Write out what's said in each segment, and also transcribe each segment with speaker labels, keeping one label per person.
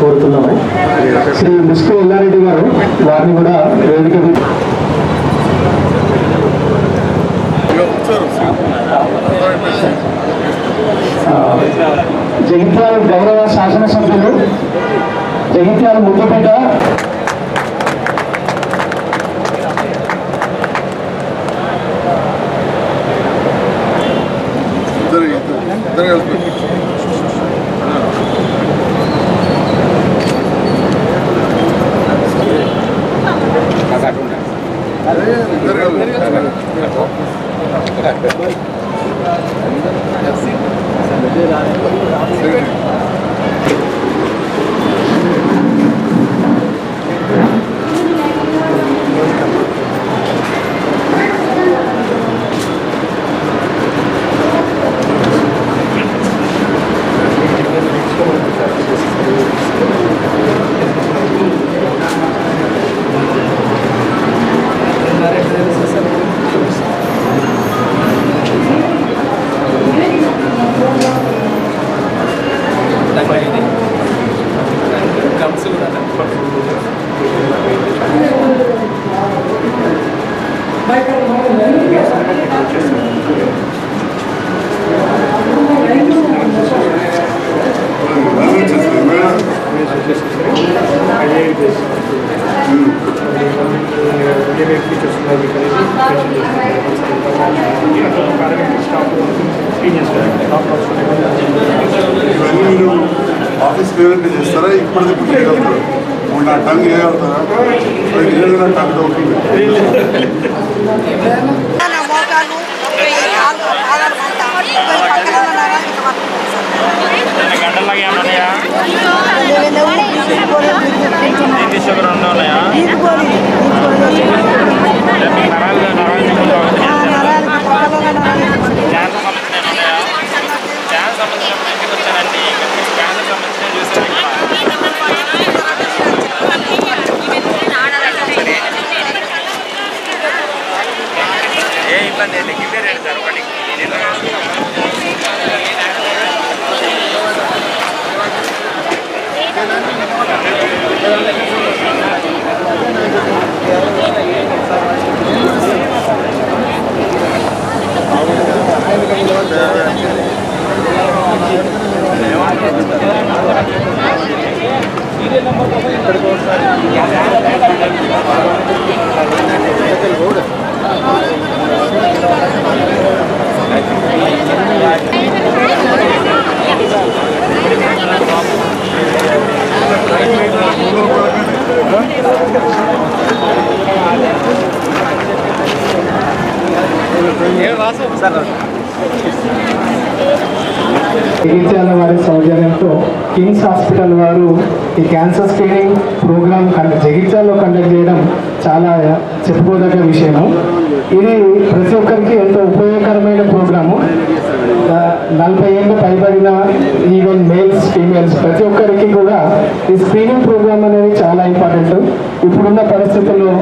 Speaker 1: కోరుతున్నాము. శ్రీ ముస్కు ఎల్లారెడ్డి గారు వారిని కూడా వేదిక జగిత్యాల గౌరవ శాసనసభ్యులు జగిత్యాల ముద్దపేట
Speaker 2: క్యాన్సర్ సంబంధించిన వచ్చానండి
Speaker 1: జగిత్యాల వారి సౌజన్యంతో కిమ్స్ హాస్పిటల్ వారు ఈ క్యాన్సర్ స్క్రీనింగ్ ప్రోగ్రామ్ కండక్ట్ జగిత్యాలలో కండక్ట్ చేయడం చాలా చెప్పుకోదగ్గ విషయము. ఇది ప్రతి ఒక్కరికి ఎంతో ఉపయోగకరమైన ప్రోగ్రాము. నలభై ఏళ్ళు పైబడిన ఈవెన్ మేల్స్ ఫీమేల్స్ ప్రతి ఒక్కరికి కూడా ఈ స్క్రీనింగ్ ప్రోగ్రామ్ అనేది చాలా ఇంపార్టెంట్. ఇప్పుడున్న పరిస్థితుల్లో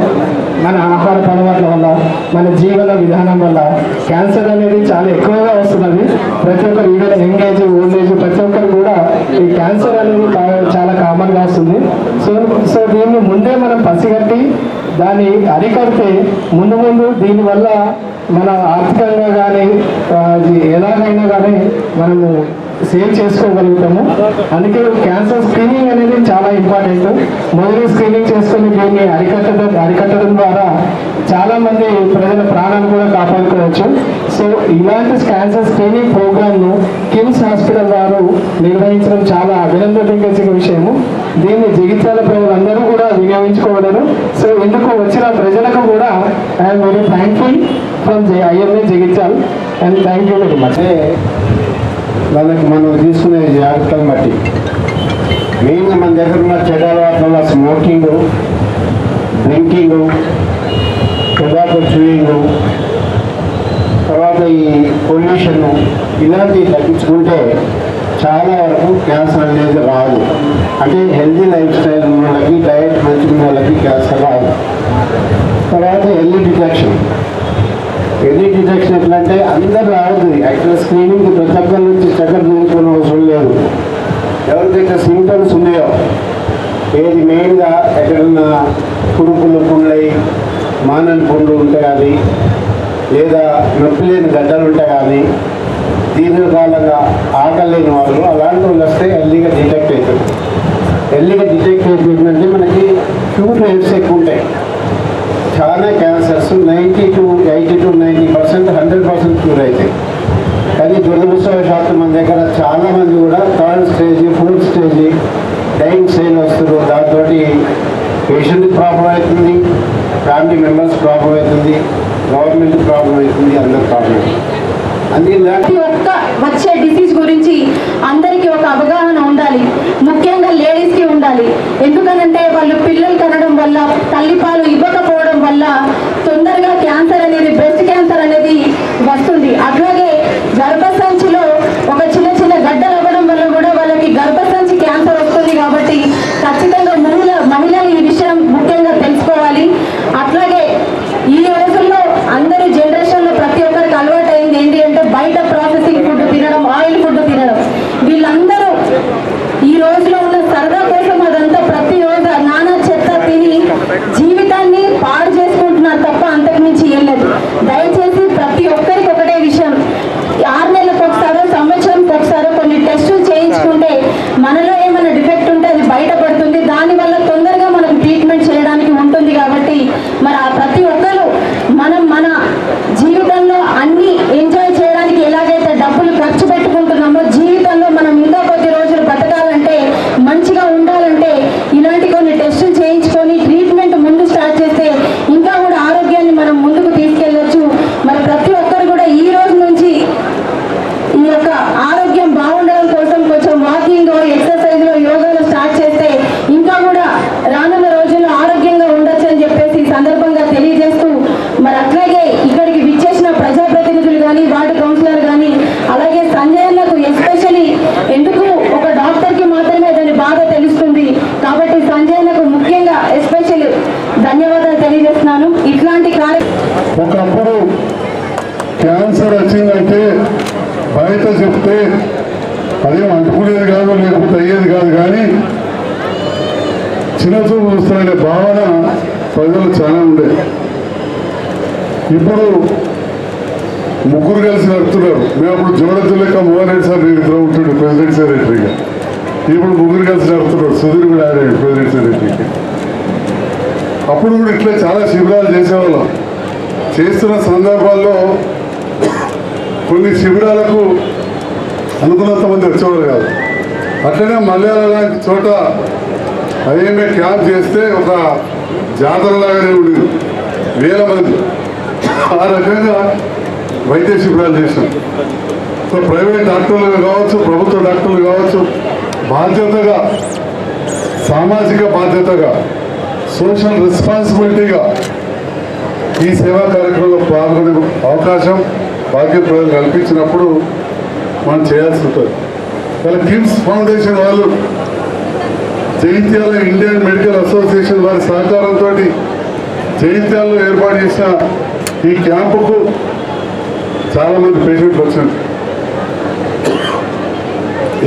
Speaker 1: మన ఆహార అలవాట్ల వల్ల మన జీవన విధానం వల్ల క్యాన్సర్ అనేది చాలా ఎక్కువగా వస్తున్నది. ప్రతి ఒక్కరు even young age old age ప్రతి ఒక్కరు కూడా ఈ క్యాన్సర్ అనేది చాలా కామన్గా వస్తుంది. సో సో దీన్ని ముందే మనం పసిగట్టి దాన్ని అరికడితే ముందు ముందు దీనివల్ల మన ఆర్థికంగా కానీ ఎలాగైనా కానీ మనము సేవ్ చేసుకోగలుగుతాము. అందుకే క్యాన్సర్ స్క్రీనింగ్ అనేది చాలా ఇంపార్టెంట్. మొదటి స్క్రీనింగ్ చేసుకుని దీన్ని అరికట్టడం అరికట్టడం ద్వారా చాలా మంది ప్రజల ప్రాణాలు కూడా కాపాడుకోవచ్చు. సో ఇలాంటి క్యాన్సర్ స్క్రీనింగ్ ప్రోగ్రామ్ను కిమ్స్ హాస్పిటల్ వారు నిర్వహించడం చాలా అభినందనదగ్గ విషయము. దీన్ని జగిత్యాల ప్రజలందరూ కూడా వినియోగించుకోగలరు సో ఇందుకు వచ్చిన ప్రజలకు కూడా I'm very thankful from IMA Jagtial and thank you very much
Speaker 3: వాళ్ళకి మనం తీసుకునే జాగ్రత్తలు బట్టి మెయిన్గా మన దగ్గర ఉన్న చెడ్డ అలవాట్ల స్మోకింగ్ డ్రింకింగ్ టొబాకో చూయింగ్ తర్వాత ఈ పొల్యూషన్ ఇలాంటివి తగ్గించుకుంటే చాలా వరకు క్యాన్సర్ అనేది రాదు. అంటే హెల్తీ లైఫ్ స్టైల్ ఉన్న వాళ్ళకి డయట్ మంచి వాళ్ళకి క్యాన్సర్ రాదు. తర్వాత ఎల్ఈ డిటెక్షన్ ఎల్ఈ డిటెక్షన్ ఎట్లా అంటే అందరూ రావద్దు యాక్చువల్ స్క్రీనింగ్ ప్రతి ఒక్కరి నుంచి చక్కర చూపించుకునే అవసరం లేదు ఎవరికైతే సింటమ్స్ ఉన్నాయో నొప్పి లేని గడ్డలు ఉంటాయి కానీ దీర్ఘకాలంగా ఆకలి లేని వాళ్ళు అలాంటి వాళ్ళు వస్తే ఎర్లీగా డిటెక్ట్ అవుతుంది ఎర్లీగా డిటెక్ట్ అయిపోయిందంటే మనకి క్యూర్ రేట్స్ ఎక్కువ ఉంటాయి. చాలా cancers ninety to eighty to ninety percent hundred percent cure అవుతాయి. కానీ దురదృష్టవశాత్తు మన దగ్గర చాలా మంది కూడా థర్డ్ స్టేజ్ ఫోర్త్ స్టేజ్ డైన్ స్టేజ్ వస్తున్నారు. దాంతో పేషెంట్ ప్రాబ్లం అవుతుంది. ఫ్యామిలీ మెంబర్స్ ప్రాబ్లం అవుతుంది గవర్నమెంట్ ప్రాబ్లం అవుతుంది అందరు ప్రాబ్లం అందుకే
Speaker 4: ప్రతి ఒక్క వచ్చే డిసీజ్ గురించి అందరికీ ఒక అవగాహన ఉండాలి. ముఖ్యంగా లేడీస్కి ఉండాలి. ఎందుకనంటే వాళ్ళు పిల్లలు కనడం వల్ల తల్లిపాలు ఇవ్వకపోవడం వల్ల
Speaker 5: మేము అప్పుడు జోడద్దు లెక్క మోహన్ సార్ నేను ఇద్దరు ఉంటుండే ప్రెసిడెంట్ సెక్రటరీగా. ఇప్పుడు ముగ్గురు కలిసి నడుపుతున్నాడు సుధీర్ కూడా ఆడాడు ప్రెసిడెంట్ సెక్రటరీకి. అప్పుడు కూడా ఇట్లా చాలా శిబిరాలు చేసేవాళ్ళం. చేస్తున్న సందర్భాల్లో కొన్ని శిబిరాలకు అనుకున్నంత మంది వచ్చేవారు కాదు. అట్లనే మలయాళ లాంటి చోట ఐఎంఏ క్యాంప్ చేస్తే ఒక జాతరలాగానే ఉండేది వేల మంది. ఆ రకంగా వైద్య శిబిరాలు చేశాం. సో ప్రైవేట్ డాక్టర్లు కావచ్చు ప్రభుత్వ డాక్టర్లు కావచ్చు బాధ్యతగా సామాజిక బాధ్యతగా సోషల్ రెస్పాన్సిబిలిటీగా ఈ సేవా కార్యక్రమంలో పాల్గొనే అవకాశం భాగ్యం ప్రజలు కల్పించినప్పుడు మనం చేయాల్సి ఉంటుంది. వాళ్ళ కిమ్స్ ఫౌండేషన్ వాళ్ళు జైత్యాల ఇండియన్ మెడికల్ అసోసియేషన్ వారి సహకారంతో జైత్యాల్లో ఏర్పాటు చేసిన ఈ క్యాంపుకు చాలా మంది పేషెంట్లు వచ్చారు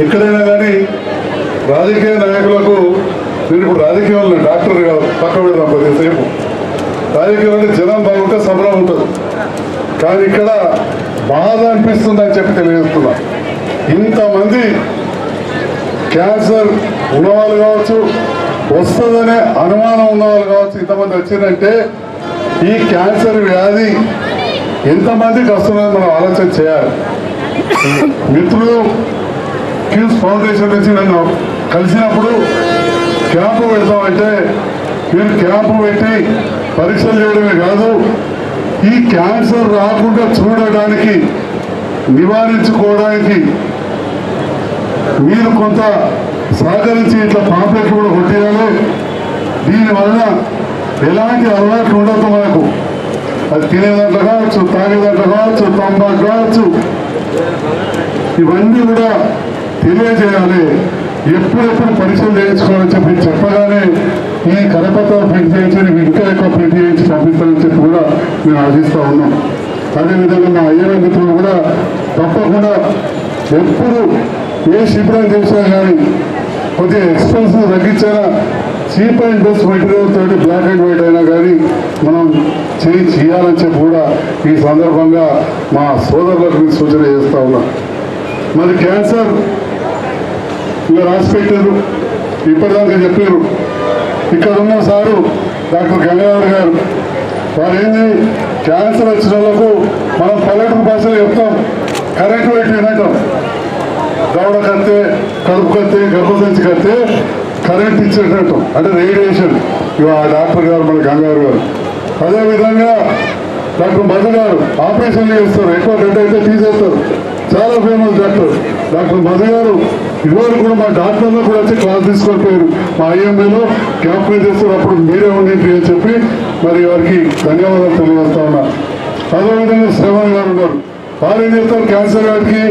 Speaker 5: ఎక్కడైనా కానీ రాజకీయ నాయకులకు నేను ఇప్పుడు రాజకీయాలను డాక్టర్ కాదు పక్క పెడదాం కొద్దిసేపు. రాజకీయంలో జనం బాగుంటే సంబరం ఉంటుంది. కానీ ఇక్కడ బాధ అని చెప్పి తెలియజేస్తున్నా. ఇంతమంది క్యాన్సర్ ఉన్నవాళ్ళు కావచ్చు వస్తుందనే అనుమానం ఉన్నవాళ్ళు కావచ్చు ఇంతమంది వచ్చిందంటే ఈ క్యాన్సర్ వ్యాధి ఎంతమందికి వస్తున్నది మనం ఆలోచన చేయాలి? మిత్రులు కిమ్స్ ఫౌండేషన్ నుంచి నన్ను కలిసినప్పుడు క్యాంపు పెడతామంటే మీరు క్యాంపు పెట్టి పరీక్షలు చేయడమే కాదు ఈ క్యాన్సర్ రాకుండా చూడడానికి నివారించుకోవడానికి మీరు కొంత సహకరించి ఇట్లా పాంప్లెట్లు కూడా కొట్టేయాలి. దీనివల్ల ఎలాంటి అలవాట్లు ఉండదు మనకు. అది తినేదాంట్లో కావచ్చు తాగేదాంట్లో కావచ్చు తంబాకు కావచ్చు. ఇవన్నీ కూడా తెలియజేయాలి. ఎప్పుడెప్పుడు పరీక్షలు చేయించుకోవాలని చెప్పి చెప్పగానే ఈ కరపత్ర ప్రింట్ చేయించి నీకు ఇంకా ఎక్కువ ప్రింట్ చేయించి పంపిస్తానని చెప్పి కూడా మేము ఆశిస్తూ ఉన్నాం. అదేవిధంగా మా అయ్యవ మిత్రులు కూడా తప్పకుండా ఎప్పుడు ఏ శిబిరం చేసినా కానీ కొద్దిగా ఎక్స్పెన్స్ తగ్గించారా చీప్ అండ్ బెస్ట్ మెటీరియల్ తోటి బ్లాక్ అండ్ వైట్ అయినా కానీ మనం చేయి చేయాలని చెప్పి కూడా ఈ సందర్భంగా మా సోదరులకు సూచన చేస్తా ఉన్నా. మరి క్యాన్సర్ ఇలా రాసి పెట్టారు. ఇప్పటిదాకా చెప్పారు. ఇక్కడ ఉన్న సారు డాక్టర్ గంగాధర్ గారు. వారు ఏంది? క్యాన్సర్ వచ్చిన వాళ్ళకు మనం పల్లెటూరు భాషలో చెప్తాం. కరెంట్ వైట్ వినటం దవడ కత్తే కడుపు కత్తే గర్భసంచి కత్తే కరెంట్ ఇచ్చేటట్టు అంటే రేడియేషన్. ఇవాళ ఆ డాక్టర్ గారు మన గంగారు గారు. అదేవిధంగా డాక్టర్ మధు గారు ఆపరేషన్లు చేస్తారు. ఎక్కువ డెడ్ అయితే తీసేస్తారు. చాలా ఫేమస్ డాక్టర్. డాక్టర్ మధు గారు ఇవాళ కూడా మా డాక్టర్లో కూడా వచ్చి క్లాస్ తీసుకొని పోయారు. మా ఐఎంఏలో క్యాంప్ చేస్తారు. అప్పుడు మీరే ఉండింది అని చెప్పి మరి వారికి ధన్యవాదాలు తెలియజేస్తా ఉన్నా. అదేవిధంగా శ్రవణ్ గారు ఉన్నారు. వారు ఏం చేస్తారు? క్యాన్సర్ గారికి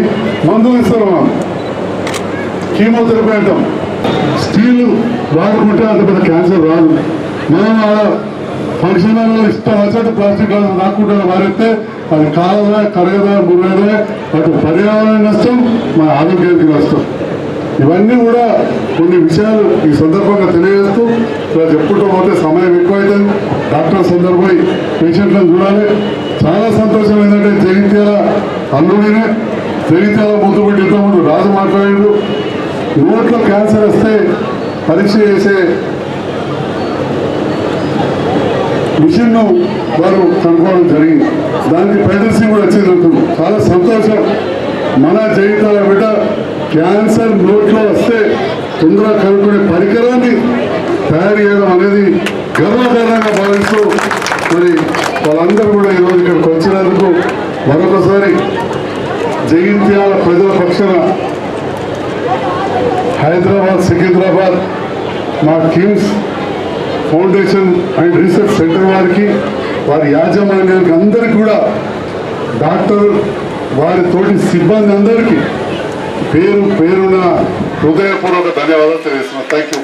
Speaker 5: మందులు ఇస్తారు మనం కీమోథెరపీ అంటాం. స్టీల్ వాడుకుంటే అంత పెద్ద క్యాన్సర్ రాదు. మనం ఫంక్షన్ హాల్లో ఇష్టం వచ్చినట్టు ప్లాస్టిక్ రాకుండా మారితే అది కాలదా కరగదా మురగదా అటు పర్యావరణ నష్టం మన ఆరోగ్యానికి నష్టం. ఇవన్నీ కూడా కొన్ని విషయాలు ఈ సందర్భంగా తెలియజేస్తూ ఇలా చెప్పుకుంటూ పోతే సమయం ఎక్కువైతుంది డాక్టర్ సందర్భమై పేషెంట్లను చూడాలి. చాలా సంతోషం ఏంటంటే జగిత్యాల అల్లుడినే. జగిత్యాల ముందు పెట్టి ఇంతకుముందు రాజు మాట్లాడాడు. నోట్లో క్యాన్సర్ వస్తే పరీక్ష చేసే మిషన్ను వారు కనుక్కోవడం జరిగింది. దానికి పెడల్సీ కూడా వచ్చిందంటు చాలా సంతోషం. మన జీవితాల బిడ్డ క్యాన్సర్ నోట్లో వస్తే తొందరగా కనుక్కునే పరికరాన్ని తయారు చేయడం అనేది గర్వకారణంగా భావిస్తూ మరి వాళ్ళందరూ కూడా ఈరోజు ఇక్కడికి వచ్చినందుకు మరొకసారి జగిత్యాల ప్రజల పక్షాన హైదరాబాద్ సికింద్రాబాద్ మా KIMS foundation and research centre వారికి వారి యాజమాన్యానికి అందరికీ కూడా డాక్టర్ వారి తోటి సిబ్బంది అందరికీ పేరు పేరున హృదయపూర్వక ధన్యవాదాలు తెలియజేస్తున్నాను. Thank you